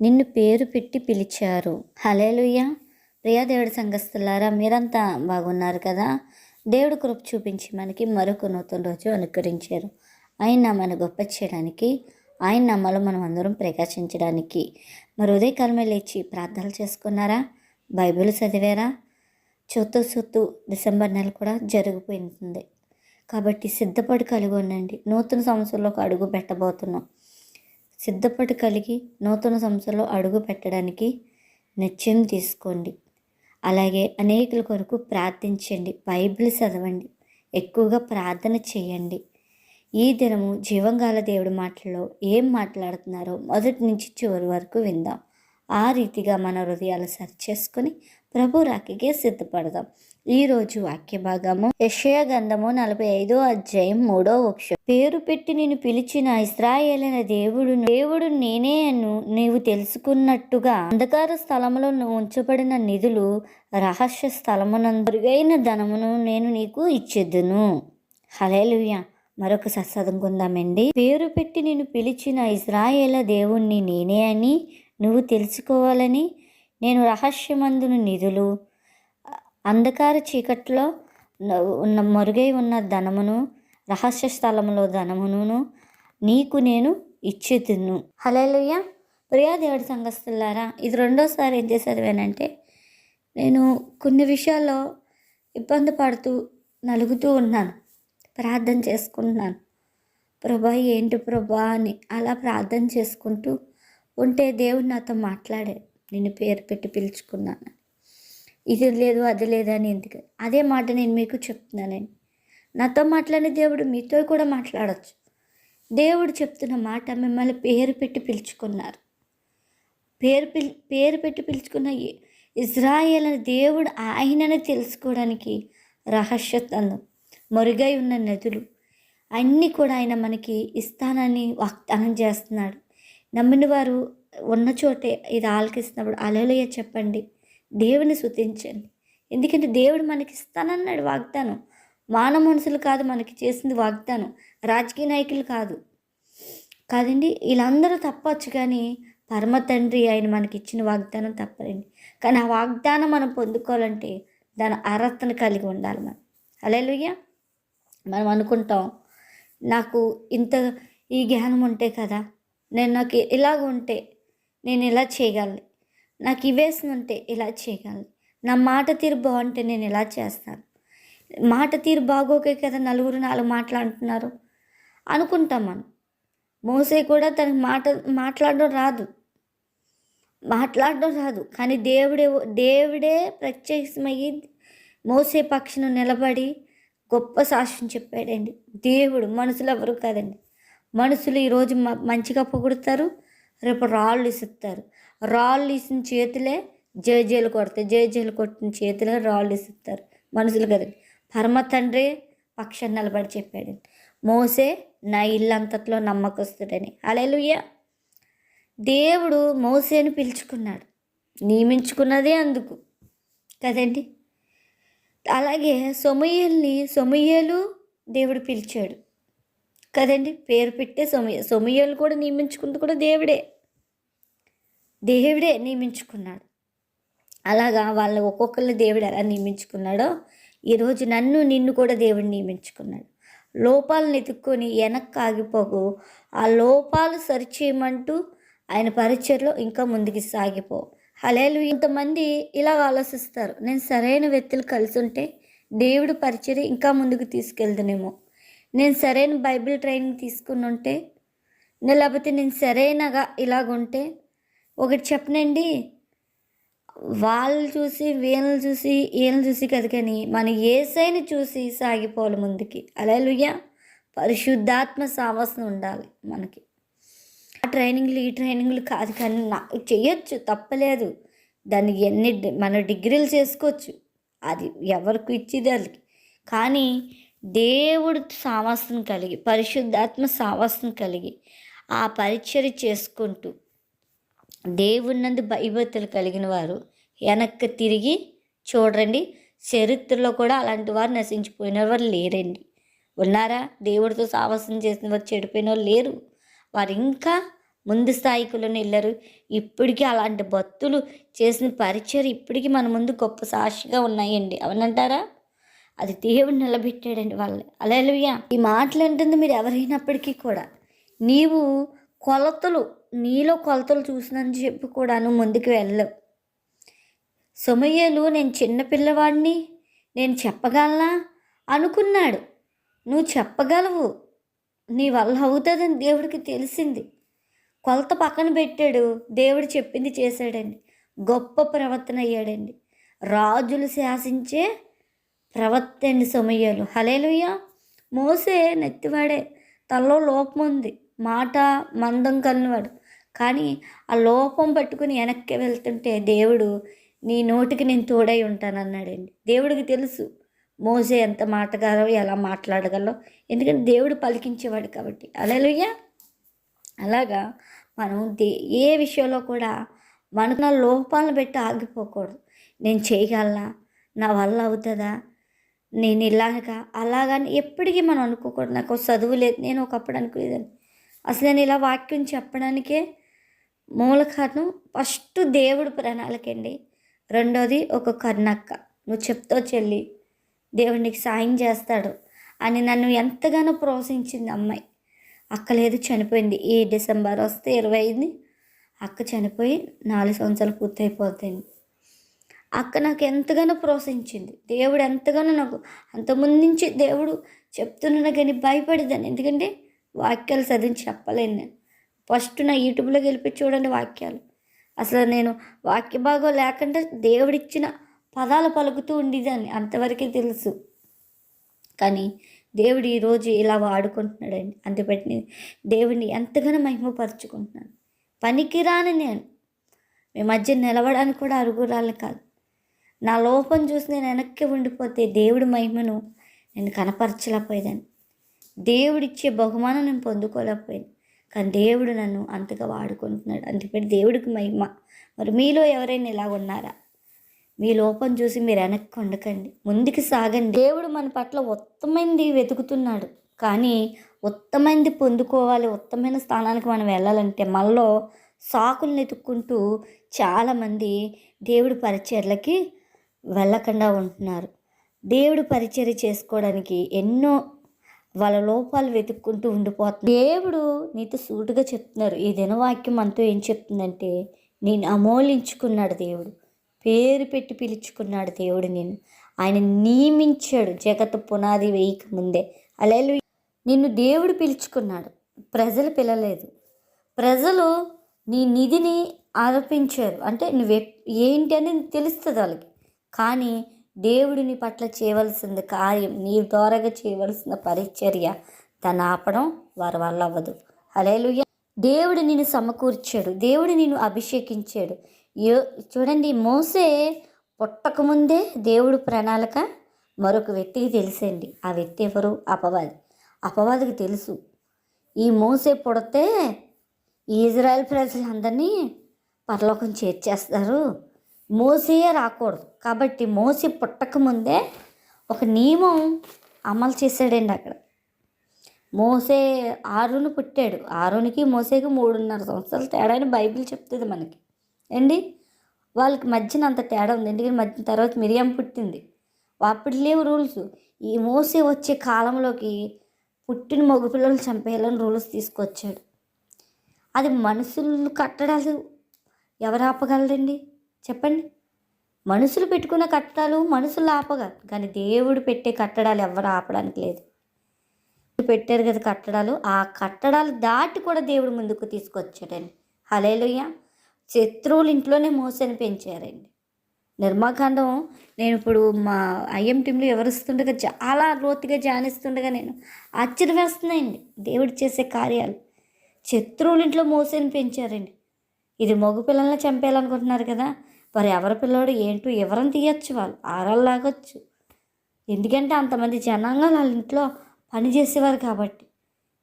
నిన్ను పేరు పెట్టి పిలిచారు. హలేలుయ్య ప్రియా దేవుడి సంఘస్థులారా మీరంతా బాగున్నారు కదా? దేవుడు కృప చూపించి మనకి మరొక నూతన రోజు అనుకరించారు ఆయన మన గొప్ప చేయడానికి ఆయన నమ్మలో మనం అందరం ప్రకాశించడానికి. మరి ఉదయకాలమే లేచి ప్రార్థనలు చేసుకున్నారా? బైబిల్ చదివారా? చూతూ చూతూ డిసెంబర్ నెల కూడా జరిగిపోయింది కాబట్టి సిద్ధపడి కలిగి ఉండండి. నూతన సంవత్సరంలోకి అడుగు పెట్టబోతున్నాం. సిద్ధపడి కలిగి నూతన సంస్థలో అడుగు పెట్టడానికి నిశ్చయం తీసుకోండి. అలాగే అనేకుల కొరకు ప్రార్థించండి. బైబిల్ చదవండి. ఎక్కువగా ప్రార్థన చేయండి. ఈ దినము జీవంగాల దేవుడి మాటల్లో ఏం మాట్లాడుతున్నారో మొదటి నుంచి చివరి వరకు విందాం. ఆ రీతిగా మన హృదయాలు సరి చేసుకొని ప్రభు రాకికే సిద్ధపడదాం. ఈరోజు వాక్య భాగము యెషయా గంధము నలభై ఐదో అధ్యాయం మూడో వక్షం పేరు పెట్టి నేను పిలిచిన ఇస్రాయేలైన దేవుడు దేవుడు నేనే అను నీవు తెలుసుకున్నట్టుగా అంధకార స్థలములో ఉంచబడిన నిధులు రహస్య స్థలమునందుగైన ధనమును నేను నీకు ఇచ్చేదును. హలేలుయ్య మరొక సత్సదంకుందామండి పేరు పెట్టి నేను పిలిచిన ఇజ్రాయేల దేవుణ్ణి నేనే అని నువ్వు తెలుసుకోవాలని నేను రహస్యమందును నిధులు అంధకార చీకట్లో ఉన్న మరుగై ఉన్న ధనమును రహస్య స్థలములో ధనమును నీకు నేను ఇచ్చేతును. హలేలుయ్య ప్రియా దేవుడి సంఘస్థులారా ఇది రెండోసారి ఏం చేసేదివేనంటే నేను కొన్ని విషయాల్లో ఇబ్బంది పడుతూ నలుగుతూ ఉన్నాను. ప్రార్థన చేసుకుంటున్నాను. ప్రభా ఏంటి ప్రభా అని అలా ప్రార్థన చేసుకుంటూ ఉంటే దేవుడు నాతో మాట్లాడాడు. నేను పేరు పెట్టి పిలుచుకున్నాను. ఇది లేదు అది లేదని ఎందుకు? అదే మాట నేను మీకు చెప్తున్నానండి. నాతో మాట్లాడిన దేవుడు మీతో కూడా మాట్లాడచ్చు. దేవుడు చెప్తున్న మాట మిమ్మల్ని పేరు పెట్టి పిలుచుకున్నారు. పేరు పిల్ పేరు పెట్టి పిలుచుకున్న ఇజ్రాయేల్ అనే దేవుడు ఆయనని తెలుసుకోవడానికి రహస్యతందం మరుగై ఉన్న నదులు అన్నీ కూడా ఆయన మనకి ఇస్తానని వాగ్దానం చేస్తున్నాడు. నమ్మిన వారు ఉన్న చోటే ఇది ఆలకిస్తున్నప్పుడు. అలలయ చెప్పండి. దేవుని శుతించండి ఎందుకంటే దేవుడు మనకి ఇస్తానన్నాడు వాగ్దానం. మానవ మనుషులు కాదు మనకి చేసింది వాగ్దానం. రాజకీయ నాయకులు కాదు. కాదండి వీళ్ళందరూ తప్పచ్చు కానీ పరమ తండ్రి ఆయన మనకి ఇచ్చిన వాగ్దానం తప్పదండి. కానీ ఆ వాగ్దానం మనం పొందుకోవాలంటే దాని అర్హతను కలిగి ఉండాలి మనం. అలెలుయ్య మనం అనుకుంటాం నాకు ఇంత ఈ జ్ఞానం ఉంటే కదా నేను నాకు ఇలాగ ఉంటే నేను ఇలా చేయగలను? నాకు ఇవేస్తుంటే ఉంటే ఇలా చేయగలను? నా మాట తీరు బాగుంటే నేను ఇలా చేస్తాను? మాట తీరు బాగోకే కదా నలుగురు నాలుగు మాట్లాడుతున్నారు అనుకుంటాం మనం. మోసే కూడా తనకు మాట మాట్లాడడం రాదు. మాట్లాడడం రాదు. కానీ దేవుడే దేవుడే ప్రత్యక్షమయ్యి మోసే పక్షను నిలబడి గొప్ప సాక్ష్యం చెప్పాడండి. దేవుడు మనుషులు ఎవరు కాదండి. మనుషులు ఈరోజు మంచిగా పొగుడుతారు రేపు రాళ్ళు ఇసుస్తారు రాళ్ళు ఇసిన చేతులే జేజేలు కొడతాయి. జేజేలు కొట్టిన చేతులే రాళ్ళు ఇస్తారు. మనుషులు కదండి. పరమ తండ్రి పక్షం నిలబడి చెప్పాడండి మోసే నా ఇల్లంతట్లో నమ్మకస్తుడని. అలెలుయ్య దేవుడు మోసేని పిలుచుకున్నాడు. నియమించుకున్నదే అందుకు. కదండి. అలాగే సొమయ్యల్ని సొమయ్యలు దేవుడు పిలిచాడు. కదండి. పేరు పెట్టే సొమయ్య సొమయ్యలు కూడా నియమించుకుంది కూడా దేవుడే. దేవుడే నియమించుకున్నాడు. అలాగా వాళ్ళ ఒక్కొక్కరిని దేవుడు ఎలా నియమించుకున్నాడో ఈరోజు నన్ను నిన్ను కూడా దేవుడు నియమించుకున్నాడు. లోపాలను ఎత్తుక్కొని వెనక్కి ఆగిపోకు. ఆ లోపాలు సరిచేయమంటూ ఆయన పరిచయలో ఇంకా ముందుకు సాగిపో. హలేలు ఇంతమంది ఇలా ఆలోచిస్తారు. నేను సరైన వ్యక్తులు కలిసి ఉంటే దేవుడు పరిచయం ఇంకా ముందుకు తీసుకెళ్తానేమో నేను సరైన బైబిల్ ట్రైనింగ్ తీసుకుని ఉంటే లేకపోతే నేను సరైనగా ఇలాగుంటే ఒకటి చెప్పనండి. వాళ్ళు చూసి వీళ్ళని చూసి వీళ్ళని చూసి కదా కానీ మన ఏసైని చూసి సాగిపోవాలి ముందుకి. అలా లుయ్యా పరిశుద్ధాత్మ సావాసం ఉండాలి మనకి. ఆ ట్రైనింగ్లు ఈ ట్రైనింగ్లు కాదు కానీ నా చేయొచ్చు తప్పలేదు. దాన్ని ఎన్ని మనం మన డిగ్రీలు చేసుకోవచ్చు. అది ఎవరికి ఇచ్చేది వాళ్ళకి. కానీ దేవుడు సావాసం కలిగి పరిశుద్ధాత్మ సావాసం కలిగి ఆ పరిచర్య చేసుకుంటూ దేవునందు భయభక్తులు కలిగిన వారు వెనక్కి తిరిగి చూడండి. చరిత్రలో కూడా అలాంటి వారు నశించిపోయిన వారు లేరండి. ఉన్నారా? దేవుడితో సాహసం చేసిన వారు చెడిపోయిన వాళ్ళు లేరు. వారు ఇంకా ముందు స్థాయికులను వెళ్ళారు ఇప్పటికీ అలాంటి భక్తులు చేసిన పరిచయం ఇప్పటికీ మన ముందు గొప్ప సాక్షిగా ఉన్నాయండి. అవునంటారా? అది దేవుడు నిలబెట్టాడండి వాళ్ళని. అలా ఈ మాటలు అంటుంది మీరు ఎవరైనప్పటికీ కూడా. నీవు కొలతలు నీలో కొలతలు చూసినని చెప్పి కూడాను ముందుకు వెళ్ళవు సుమయ్యలు నేను చిన్న పిల్లవాడిని నేను చెప్పగలనా? అనుకున్నాడు. నువ్వు చెప్పగలవు. నీ వల్ల అవుతుందని దేవుడికి తెలిసింది. కొలత పక్కన పెట్టాడు. దేవుడు చెప్పింది చేశాడండి. గొప్ప ప్రవర్తన అయ్యాడండి. రాజులు శాసించే ప్రవర్తండి సొమయ్యలు. హలేలుయ్య మోసే నెత్తివాడే. తనలో లోపం ఉంది. మాట మందం కలినవాడు కానీ ఆ లోపం పట్టుకుని వెనక్కి వెళ్తుంటే దేవుడు నీ నోటికి నేను తోడై ఉంటానన్నాడండి దేవుడికి తెలుసు మోసే ఎంత మాటగారో ఎలా మాట్లాడగలరో. ఎందుకంటే దేవుడు పలికించేవాడు కాబట్టి. అలెలుయ్య అలాగా మనం దే ఏ విషయంలో కూడా మనకు నా లోపాలను పెట్టి ఆగిపోకూడదు. నేను చేయగలనా? నా వల్ల అవుతుందా? నేను ఇలాగా అలాగని ఎప్పటికీ మనం అనుకోకూడదు. నాకు చదువు లేదు నేను ఒకప్పుడు అనుకునేదాన్ని. అసలు నేను ఇలా వాక్యం చెప్పడానికే మూల కారణం ఫస్ట్ దేవుడు ప్రణాళికండి. రెండోది ఒక కర్ణక్క. నువ్వు చెప్తో చెల్లి దేవుడు నీకు సాయం చేస్తాడు అని నన్ను ఎంతగానో ప్రోత్సహించింది అమ్మాయి. అక్క లేదు చనిపోయింది. ఈ డిసెంబర్ వస్తే ఇరవై ఐదుని అక్క చనిపోయి నాలుగు సంవత్సరాలు పూర్తయిపోతుంది అక్క నాకు ఎంతగానో ప్రోత్సహించింది. దేవుడు ఎంతగానో నాకు అంతకుముందు నుంచి దేవుడు చెప్తున్నా కానీ భయపడేదాన్ని. ఎందుకంటే వాక్యాలు చదివి చెప్పలేను నేను. ఫస్ట్ నా యూట్యూబ్లోకి వెళ్ళి చూడండి వాక్యాలు. అసలు నేను వాక్య భాగం లేకుండా దేవుడిచ్చిన పదాలు పలుకుతూ ఉండేదాన్ని అంతవరకే తెలుసు. కానీ దేవుడు ఈరోజు ఇలా వాడుకుంటున్నాడండి. అంతేపెట్టి దేవుడిని ఎంతగానో మహిమపరుచుకుంటున్నాను. పనికిరాని నేను. మీ మధ్య నిలవడానికి కూడా అరుగురాలు కాదు. నా లోపం చూసి నేను వెనక్కి ఉండిపోతే దేవుడి మహిమను నేను కనపరచలేకపోయేదాన్ని. దేవుడిచ్చే బహుమానం నేను పొందుకోలేకపోయాను. కానీ దేవుడు నన్ను అంతగా వాడుకుంటున్నాడు. అందుకని దేవుడికి మహిమ. మరి మీలో ఎవరైనా ఇలా ఉన్నారా? మీ లోపం చూసి మీరు వెనక్కి ఉండకండి. ముందుకు సాగండి. దేవుడు మన పట్ల ఉత్తమైంది వెతుకుతున్నాడు. కానీ ఉత్తమైంది పొందుకోవాలి ఉత్తమైన స్థానానికి మనం వెళ్ళాలంటే మనలో సాకుల్ని వెతుక్కుంటూ చాలామంది దేవుడి పరిచర్లకి వెళ్ళకుండా ఉంటున్నారు. దేవుడు పరిచర్య చేసుకోవడానికి ఎన్నో వాళ్ళ లోపాలు వెతుక్కుంటూ ఉండిపోతుంది దేవుడు నీతో సూటుగా చెప్తున్నారు. ఈ దినవాక్యం మనతో ఏం చెప్తుందంటే నేను అమోలించుకున్నాడు దేవుడు. పేరు పెట్టి పిలుచుకున్నాడు దేవుడు నేను ఆయన నియమించాడు జగత్ పునాది వేయక ముందే. అలేలు నిన్ను దేవుడు పిలుచుకున్నాడు. ప్రజలు పిలలేదు. ప్రజలు నీ నిధిని ఆరోపించారు. అంటే నువ్వు ఏంటి అని తెలుస్తుంది వాళ్ళకి. కానీ దేవుడిని పట్ల చేయవలసిన కార్యం నీ ద్వారాగా చేయవలసిన పరిచర్య తను ఆపడం వారి వల్ల అవ్వదు. హలేలుయ్య దేవుడు నిన్ను సమకూర్చాడు. దేవుడు నిన్ను అభిషేకించాడు. యో చూడండి మోసే పుట్టకముందే దేవుడు ప్రణాళిక మరొక వ్యక్తికి తెలిసండి ఆ వ్యక్తి ఎవరు? అపవాది. అపవాదికి తెలుసు. ఈ మోసే పుడితే ఇజ్రాయెల్ ప్రజలందరినీ పరలోకం చేర్చేస్తారు. మోసే రాకూడదు కాబట్టి మోసి పుట్టకముందే ఒక నియమం అమలు చేశాడండి అక్కడ. మోసే ఆరును పుట్టాడు. ఆరునికి మోసేకి మూడున్నర సంవత్సరాలు తేడా అని బైబిల్ చెప్తుంది మనకి. ఏండి వాళ్ళకి మధ్యన అంత తేడా ఉంది. ఎందుకంటే మధ్య తర్వాత మిరియం పుట్టింది. అప్పుడు లేవు రూల్స్. ఈ మోసే వచ్చే కాలంలోకి పుట్టిన మగపిల్లలు చంపేయాలని రూల్స్ తీసుకొచ్చాడు. అది మనుషులు కట్టడాలు. ఎవరు ఆపగలరండి? చెప్పండి. మనుషులు పెట్టుకున్న కట్టడాలు మనుషులు ఆపగలరు కానీ దేవుడు పెట్టే కట్టడాలు ఎవరు ఆపడానికి లేదు. పెట్టారు కదా కట్టడాలు ఆ కట్టడాలు దాటి కూడా దేవుడు ముందుకు తీసుకొచ్చాడండి. హలేలుయ్య శత్రువులు ఇంట్లోనే మోసని పెంచారండి. నిర్మాకాండం నేను ఇప్పుడు మా ఐఎం టీంలో వివరిస్తుండగా చాలా లోతుగా ధ్యానిస్తుండగా నేను ఆశ్చర్యవేస్తున్నాయండి దేవుడు చేసే కార్యాలు. శత్రువులు ఇంట్లో మోసని పెంచారండి. ఇది మగ పిల్లల్ని చంపేయాలనుకుంటున్నారు కదా మరి ఎవరి పిల్లోడు ఏంటో ఎవరిని తీయచ్చు వాళ్ళు ఆరాలు లాగొచ్చు. ఎందుకంటే అంతమంది జనాంగాలు వాళ్ళ ఇంట్లో పని చేసేవారు కాబట్టి.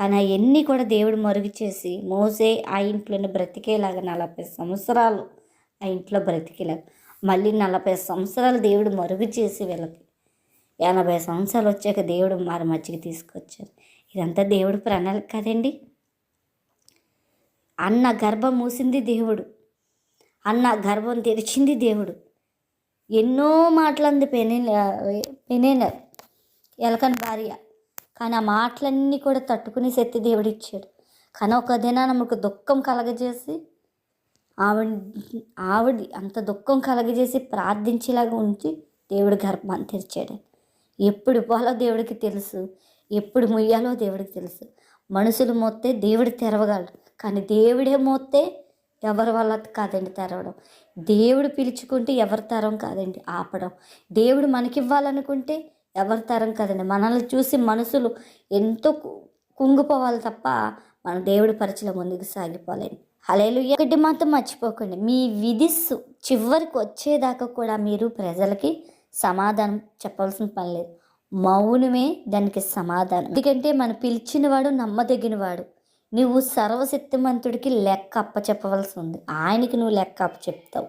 కానీ అవన్నీ కూడా దేవుడు మరుగు చేసి మోసే ఆ ఇంట్లోనే బ్రతికేలాగా నలభై సంవత్సరాలు ఆ ఇంట్లో బ్రతికేలాగా మళ్ళీ నలభై సంవత్సరాలు దేవుడు మరుగు చేసి వీళ్ళకి. ఎనభై సంవత్సరాలు వచ్చాక దేవుడు మారి మధ్యకి తీసుకొచ్చారు ఇదంతా దేవుడు ప్రణాళిక కదండి. అన్న గర్భం మూసింది దేవుడు. అన్న గర్భం తెరిచింది దేవుడు. ఎన్నో మాటలంది పెనే పెనేన ఎలకని భార్య. కానీ ఆ మాటలన్నీ కూడా తట్టుకునే శక్తి దేవుడిచ్చాడు. కానీ ఒక దినాన మనకు దుఃఖం కలగజేసి ఆవిడ ఆవిడ అంత దుఃఖం కలగజేసి ప్రార్థించేలాగా ఉంచి దేవుడు గర్భాన్ని తెరిచాడు. ఎప్పుడు పోవాలో దేవుడికి తెలుసు. ఎప్పుడు ముయ్యాలో దేవుడికి తెలుసు. మనుషులు మోస్తే దేవుడు తెరవగలడు. కానీ దేవుడే మోస్తే ఎవరి వల్ల కాదండి తెరవడం. దేవుడు పిలుచుకుంటే ఎవరి తరం కాదండి ఆపడం. దేవుడు మనకివ్వాలనుకుంటే ఎవరి తరం కాదండి. మనల్ని చూసి మనసులు ఎంతో కు- కుంగిపోవాలి తప్ప మన దేవుడి పరిచయం ముందుకు సాగిపోలేండి హలేలు ఒకటి మాత్రం మర్చిపోకండి. మీ విధిస్సు చివరికి వచ్చేదాకా కూడా మీరు ప్రజలకి సమాధానం చెప్పాల్సిన పని లేదు. మౌనమే దానికి సమాధానం. ఎందుకంటే మన పిలిచినవాడు నమ్మదగినవాడు. నువ్వు సర్వశక్తిమంతుడికి లెక్క అప్పచెప్పవలసి ఉంది ఆయనకి నువ్వు లెక్క అప్ప చెప్తావు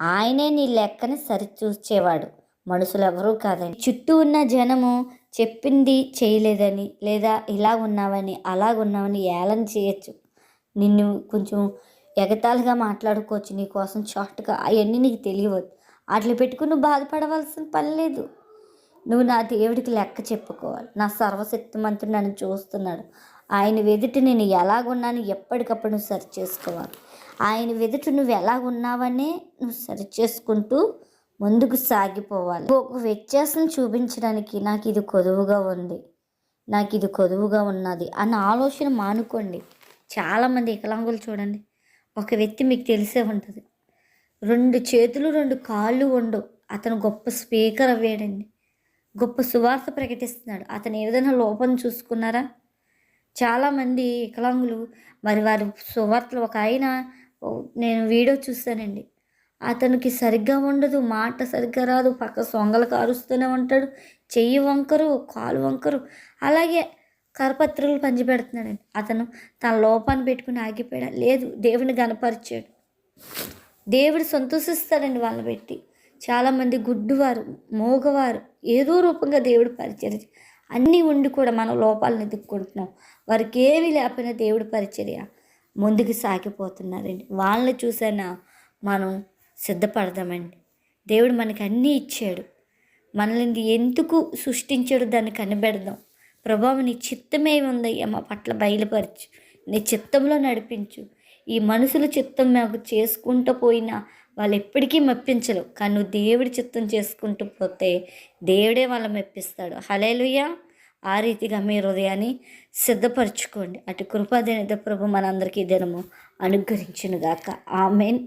ఆయనే నీ లెక్కని సరిచూసేవాడు. మనుషులు ఎవరూ కాదని చుట్టూ ఉన్న జనము చెప్పింది చేయలేదని లేదా ఇలా ఉన్నావని అలా ఉన్నావని ఏళన చేయొచ్చు. నిన్ను కొంచెం ఎగతాళిగా మాట్లాడుకోవచ్చు. నీ కోసం షార్ట్గా అవన్నీ నీకు తెలియవద్దు. అట్లా పెట్టుకుని నువ్వు బాధపడవలసిన పని లేదు. నువ్వు నా దేవుడికి లెక్క చెప్పుకోవాలి. నా సర్వశక్తిమంతుడు నన్ను చూస్తున్నాడు. ఆయన వెదుట నేను ఎలాగున్నాను ఎప్పటికప్పుడు నువ్వు సరి చేసుకోవాలి. ఆయన వెదుట నువ్వు ఎలాగున్నావనే నువ్వు సరి చేసుకుంటూ ముందుకు సాగిపోవాలి. ఒక వ్యత్యాసం చూపించడానికి నాకు ఇది కొదువుగా ఉంది. నాకు ఇది కొదువుగా ఉన్నది అన్న ఆలోచన మానుకోండి. చాలామంది వికలాంగులు చూడండి. ఒక వ్యక్తి మీకు తెలిసే ఉంటుంది. రెండు చేతులు రెండు కాళ్ళు ఉండవు. అతను గొప్ప స్పీకర్ అవ్వాడండి. గొప్ప సువార్త ప్రకటిస్తున్నాడు. అతను ఏదైనా లోపం చూసుకున్నారా? చాలామంది వికలాంగులు మరి వారి సువార్తలు ఒక ఆయన నేను వీడియో చూశానండి. అతనికి సరిగ్గా ఉండదు మాట సరిగ్గా రాదు పక్క సొంగలు కారుస్తూనే ఉంటాడు చెయ్యి వంకరు కాలు వంకరు. అలాగే కరపత్రులు పంచిపెడుతున్నాడండి. అతను తన లోపాన్ని పెట్టుకుని ఆగిపోయాడు. లేదు దేవుని గనపరిచాడు దేవుడు సంతోషిస్తాడండి వాళ్ళని పెట్టి. చాలామంది గుడ్డువారు మోగవారు ఏదో రూపంగా దేవుడు పరిచయం అన్నీ ఉండి కూడా మనం లోపాలను ఎదుర్కొంటున్నాం. వారికి ఏమీ లేకపోయినా దేవుడు పరిచర్య ముందుకు సాగిపోతున్నారండి. వాళ్ళని చూసైనా మనం సిద్ధపడదామండి. దేవుడు మనకి అన్నీ ఇచ్చాడు. మనల్ని ఎందుకు సృష్టించాడు దాన్ని కనిపెడదాం. ప్రభావం నీ చిత్తమే ఉందయ్యా మా పట్ల బయలుపరచు. నీ చిత్తంలో నడిపించు. ఈ మనుషుల చిత్తం మాకు చేసుకుంటూ పోయినా వాళ్ళు ఎప్పటికీ మెప్పించరు. కానీ నువ్వు దేవుడి చిత్తం చేసుకుంటూ పోతే దేవుడే వాళ్ళ మెప్పిస్తాడు. హలేలుయ్య ఆ రీతిగా మీ హృదయాన్ని సిద్ధపరచుకోండి. అటు కృపాదేనిత ప్రభు మనందరికీ దినము అనుగ్రహించునుగాక. ఆమెన్.